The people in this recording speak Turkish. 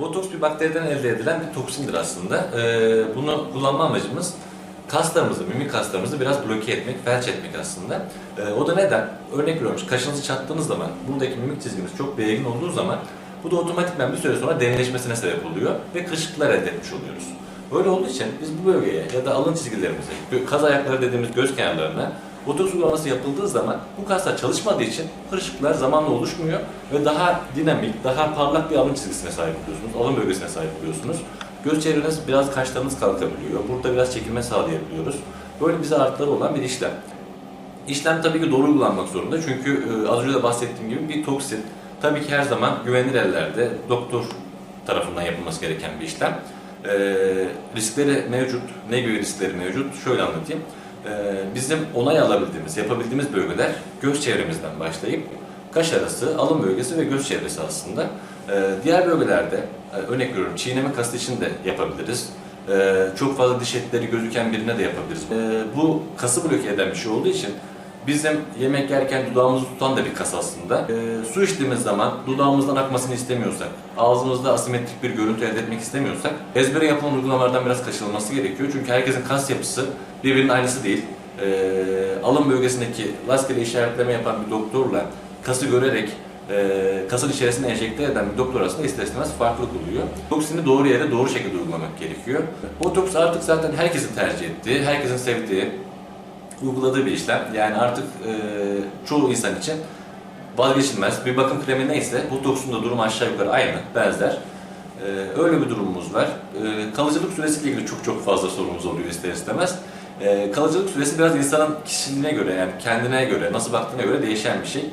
Botoks bir bakteriden elde edilen bir toksindir aslında. Ee, bunu kullanma amacımız kaslarımızı, mimik kaslarımızı biraz bloke etmek, felç etmek aslında. Ee, o da neden? Örnek veriyorum, kaşınızı çattığınız zaman, buradaki mimik çizgimiz çok belirgin olduğu zaman bu da otomatikman bir süre sonra derinleşmesine sebep oluyor ve kırışıklıklar elde etmiş oluyoruz. Böyle olduğu için biz bu bölgeye ya da alın çizgilerimize, kaz ayakları dediğimiz göz kenarlarına botoks uygulaması yapıldığı zaman bu kaslar çalışmadığı için kırışıklıklar zamanla oluşmuyor ve daha dinamik, daha parlak bir alın çizgisine sahip oluyorsunuz, alın bölgesine sahip oluyorsunuz. Göz çevreniz biraz kaşlarınız kalkabiliyor, burada biraz çekilme sağlayabiliyoruz. Böyle bize artıları olan bir işlem. İşlem tabii ki doğru uygulanmak zorunda çünkü e, az önce de bahsettiğim gibi bir toksin. Tabii ki her zaman güvenilir ellerde doktor tarafından yapılması gereken bir işlem. E, riskleri mevcut. Ne gibi riskleri mevcut? Şöyle anlatayım. E, bizim onay alabildiğimiz, yapabildiğimiz bölgeler göz çevremizden başlayıp kaş arası, alın bölgesi ve göz çevresi aslında. E, diğer bölgelerde, e, örnek veriyorum çiğneme kası için de yapabiliriz. E, çok fazla diş etleri gözüken birine de yapabiliriz. Bu kası bloke eden bir şey olduğu için Bizim yemek yerken dudağımızı tutan da bir kas aslında. Ee, su içtiğimiz zaman dudağımızdan akmasını istemiyorsak, ağzımızda asimetrik bir görüntü elde etmek istemiyorsak ezbere yapılan uygulamalardan biraz kaçınılması gerekiyor. Çünkü herkesin kas yapısı birbirinin aynısı değil. Ee, alın bölgesindeki rastgele işaretleme yapan bir doktorla kası görerek e, kasın içerisine enjekte eden bir doktor arasında ister istemez farklılık oluyor. Toksini doğru yere doğru şekilde uygulamak gerekiyor. Botoks artık zaten herkesin tercih ettiği, herkesin sevdiği, uyguladığı bir işlem. Yani artık e, çoğu insan için vazgeçilmez. Bir bakım kremi neyse botoksun da durum aşağı yukarı aynı, benzer. E, öyle bir durumumuz var. E, kalıcılık süresiyle ilgili çok çok fazla sorumuz oluyor ister istemez. E, kalıcılık süresi biraz insanın kişiliğine göre yani kendine göre, nasıl baktığına göre değişen bir şey.